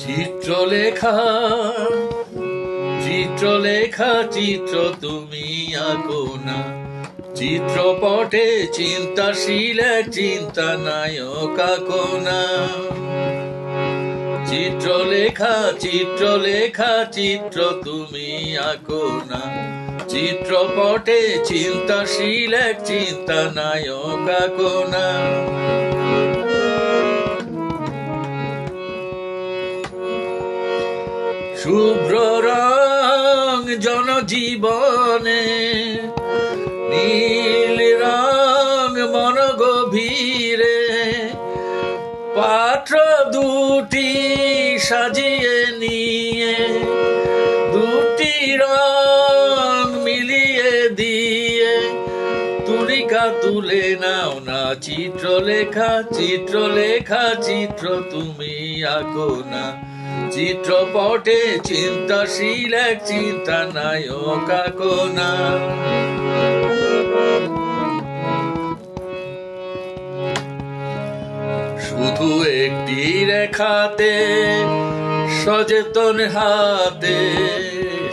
চিত্রলেখা চিত্রলেখা, চিত্র তুমি আঁকো না। চিত্রপটে চিন্তাশীল, চিন্তা নায়ক আঁকো না। চিত্রলেখা চিত্রলেখা, চিত্র তুমি আঁকো না। চিত্রপটে চিন্তাশীল, চিন্তা নায়ক আঁকো না। শুভ্র রং জনজীবনে নীল রং মন গভীরে পাত্র দুটি সাজিয়ে নিয়ে দুটি রং তুলিকা তুলে নাও না চিত্রলেখা চিত্রলেখা, চিত্র তুমি আঁকো না চিত্রপটে চিন্তাশীল এক চিন্তা নায়ক আঁকো না শুধু একটি রেখাতে, সচেতন হাতে,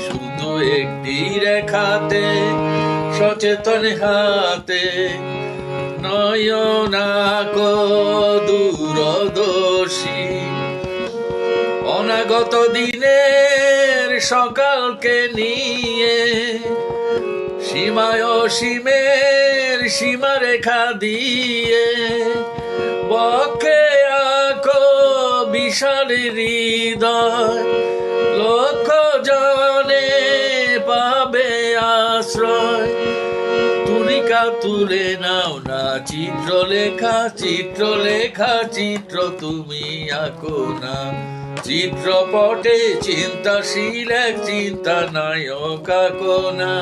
শুধু একটি রেখাতে সচেতন হাতে নয়নাক দূরদর্শী। অনাগত দিনের সকালকে নিয়ে সীমায় সীমের সীমারেখা দিয়ে বকে আঁকো বিশাল হৃদয়। তুলিকা তুলে নাও না চিত্র লেখা চিত্র লেখা চিত্র তুমি আঁকো না। চিত্রপটে চিন্তাশীল এক চিন্তা নায়ক আঁকো না।